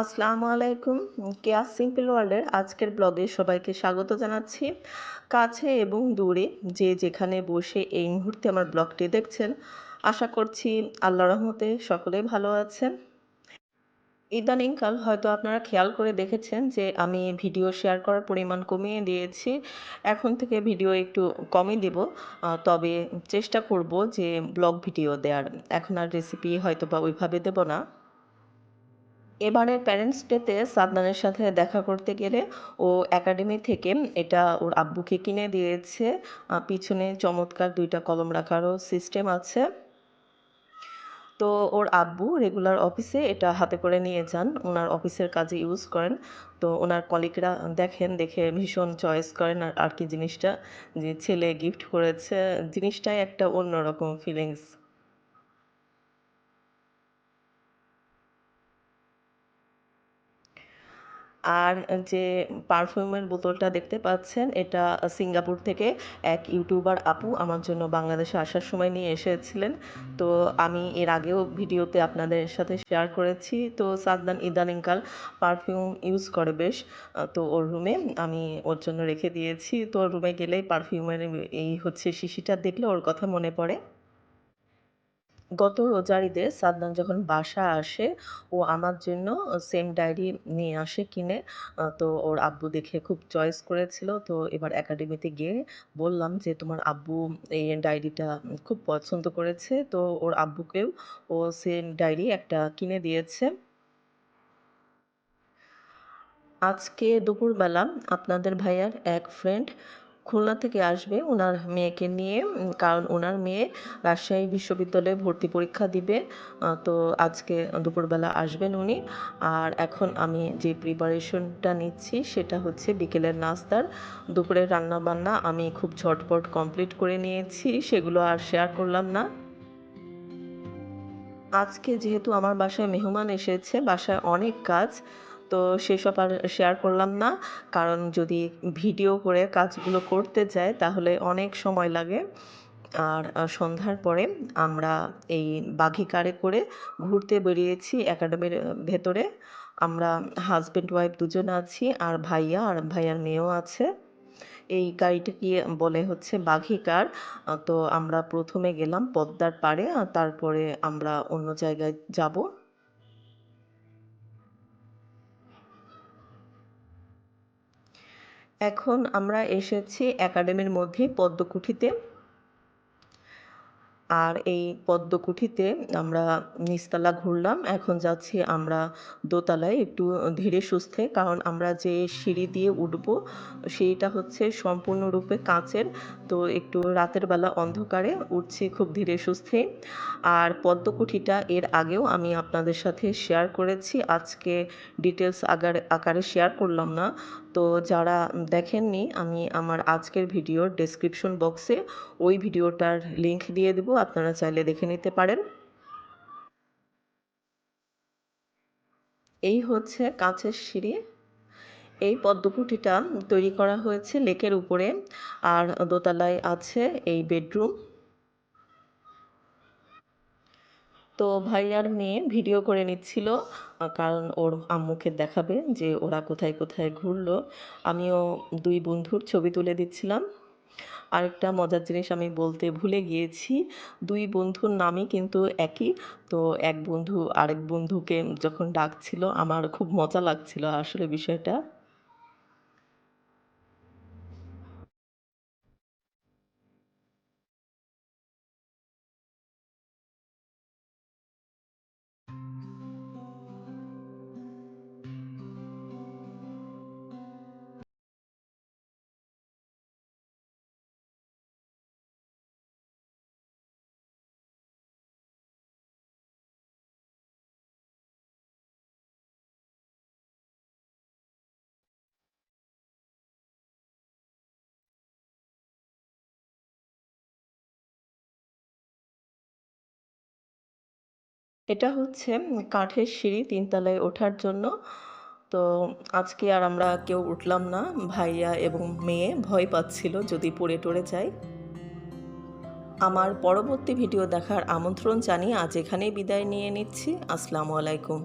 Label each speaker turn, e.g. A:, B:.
A: আসসালামু আলাইকুম। কেয়াস সিম্পল ওয়ার্ল্ডের আজকের ব্লগে সবাইকে স্বাগত জানাচ্ছি। কাছে এবং দূরে যে যেখানে বসে এই মুহূর্তে আমার ব্লগটি দেখছেন, আশা করছি আল্লাহ রহমতে সকলে ভালো আছেন। ইদানিংকাল হয়তো আপনারা খেয়াল করে দেখেছেন যে আমি ভিডিও শেয়ার করার পরিমাণ কমিয়ে দিয়েছি। এখন থেকে ভিডিও একটু কমই দেব। তবে চেষ্টা করব যে ব্লগ ভিডিও দেওয়ার এখন আর রেসিপি হয়তো বা ওইভাবে দেব না। এবারের প্যারেন্টস ডেতে সাদনানের সাথে দেখা করতে গেলে ও একাডেমি থেকে এটা ওর আব্বুকে কিনে দিয়েছে। পিছনে চমৎকার দুইটা কলম রাখারও সিস্টেম আছে। তো ওর আব্বু রেগুলার অফিসে এটা হাতে করে নিয়ে যান। ওনার অফিসের কাজে ইউজ করেন। তো ওনার কলিগরা দেখেন, দেখে ভীষণ চয়েস করেন আর আর কি জিনিসটা যে ছেলে গিফট করেছে। জিনিসটাই একটা অন্যরকম ফিলিংস আর যে পারফিউমের বোতলটা দেখতে পাচ্ছেন, এটা সিঙ্গাপুর থেকে এক ইউটিউবার আপু আমার জন্য বাংলাদেশে আসার সময় নিয়ে এসেছিলেন। তো আমি এর আগেও ভিডিওতে আপনাদের সাথে শেয়ার করেছি। তো সাদদান ইদানিংকাল পারফিউম ইউজ করে বেশ তো ওর রুমে আমি ওর জন্য রেখে দিয়েছি। তো ওর রুমে গেলেই পারফিউমের এই হচ্ছে শিশিটা দেখলে ওর কথা মনে পড়ে। গত রোজার ঈদে সাদনান যখন বাসা আসে, ও আমার জন্য সেম ডায়েরি নিয়ে আসে কিনে। তো ওর আব্বু দেখে খুব চয়েস করেছিল। তো এবার একাডেমিতে গিয়ে বললাম যে, তোমার আব্বু এই ডায়েরিটা খুব পছন্দ করেছে। তো ওর আব্বুকেও ও সেম ডায়েরি একটা কিনে দিয়েছে। আজকে দুপুরবেলা আপনাদের ভাইয়ার এক ফ্রেন্ড খুলনা থেকে আসবে ওনার মেয়েকে নিয়ে কারণ ওনার মেয়ে রাজশাহী বিশ্ববিদ্যালয়ে ভর্তি পরীক্ষা দিবে। তো আজকে দুপুরবেলা আসবেন উনি। আর এখন আমি যে প্রিপারেশনটা নিচ্ছি সেটা হচ্ছে বিকেলের নাস্তার। দুপুরের রান্না বান্না আমি খুব ঝটপট কমপ্লিট করে নিয়েছি, সেগুলো আর শেয়ার করলাম না। আজকে যেহেতু আমার বাসায় মেহমান এসেছে, বাসায় অনেক কাজ তো সেসব আর শেয়ার করলাম না। কারণ যদি ভিডিও করে কাজগুলো করতে যায় তাহলে অনেক সময় লাগে। আর সন্ধ্যার পরে আমরা এই বাঘি কারে করে ঘুরতে বেরিয়েছি একাডেমির ভেতরে। আমরা হাজব্যান্ড ওয়াইফ দুজন আছি, আর ভাইয়া আর ভাইয়ার মেয়েও আছে। এই গাড়িটাকে বলে হচ্ছে বাঘি কার তো আমরা প্রথমে গেলাম পদ্মার পাড়ে তারপরে আমরা অন্য জায়গায় যাব। এখন আমরা এসেছি একাডেমির মধ্যে পদ্মকুঠিতে। আর এই পদ্মকুঠিতে আমরা নিচতলা ঘুরলাম। এখন যাচ্ছি আমরা দোতলায় একটু ধীরে সুস্থে, কারণ আমরা যে সিঁড়ি দিয়ে উঠবো সিঁড়িটা হচ্ছে সম্পূর্ণরূপে কাঁচের। তো একটু রাতের বেলা অন্ধকারে উঠছি খুব ধীরে সুস্থে। আর পদ্মকুঠিটা এর আগেও আমি আপনাদের সাথে শেয়ার করেছি। আজকে ডিটেলস আকারে আকারে শেয়ার করলাম না। তো যারা দেখেননি, আমি আমার আজকের ভিডিওর ডেসক্রিপশন বক্সে ওই ভিডিওটার লিংক দিয়ে দেবো, আপনারা চাইলে দেখে নিতে পারেন। এই হচ্ছে কাঁচের সিঁড়ি। এই পদ্মকুটিটা তৈরি করা হয়েছে লেকের উপরে, আর দোতলায় আছে এই বেডরুম। তো ভাইয়ার মেয়ে ভিডিও করে নিচ্ছিল কারণ ওর আম্মুকে দেখাবে যে ওরা কোথায় কোথায় ঘুরলো। আমিও দুই বন্ধুর ছবি তুলে দিচ্ছিলাম। আরেকটা মজার জিনিস আমি বলতে ভুলে গিয়েছি, দুই বন্ধুর নামই কিন্তু একই। তো এক বন্ধু আরেক বন্ধুকে যখন ডাকছিল, আমার খুব মজা লাগছিল আসলে বিষয়টা। এটা হচ্ছে কাঠের সিঁড়ি তিনতলায় ওঠার জন্য। তো আজকে আর আমরা কেউ উঠলাম না। ভাইয়া এবং মেয়ে ভয় পাচ্ছিল যদি পড়ে টরে যায় আমার পরবর্তী ভিডিও দেখার আমন্ত্রণ জানিয়ে আজ এখানেই বিদায় নিয়ে নিচ্ছি। আসসালামু আলাইকুম।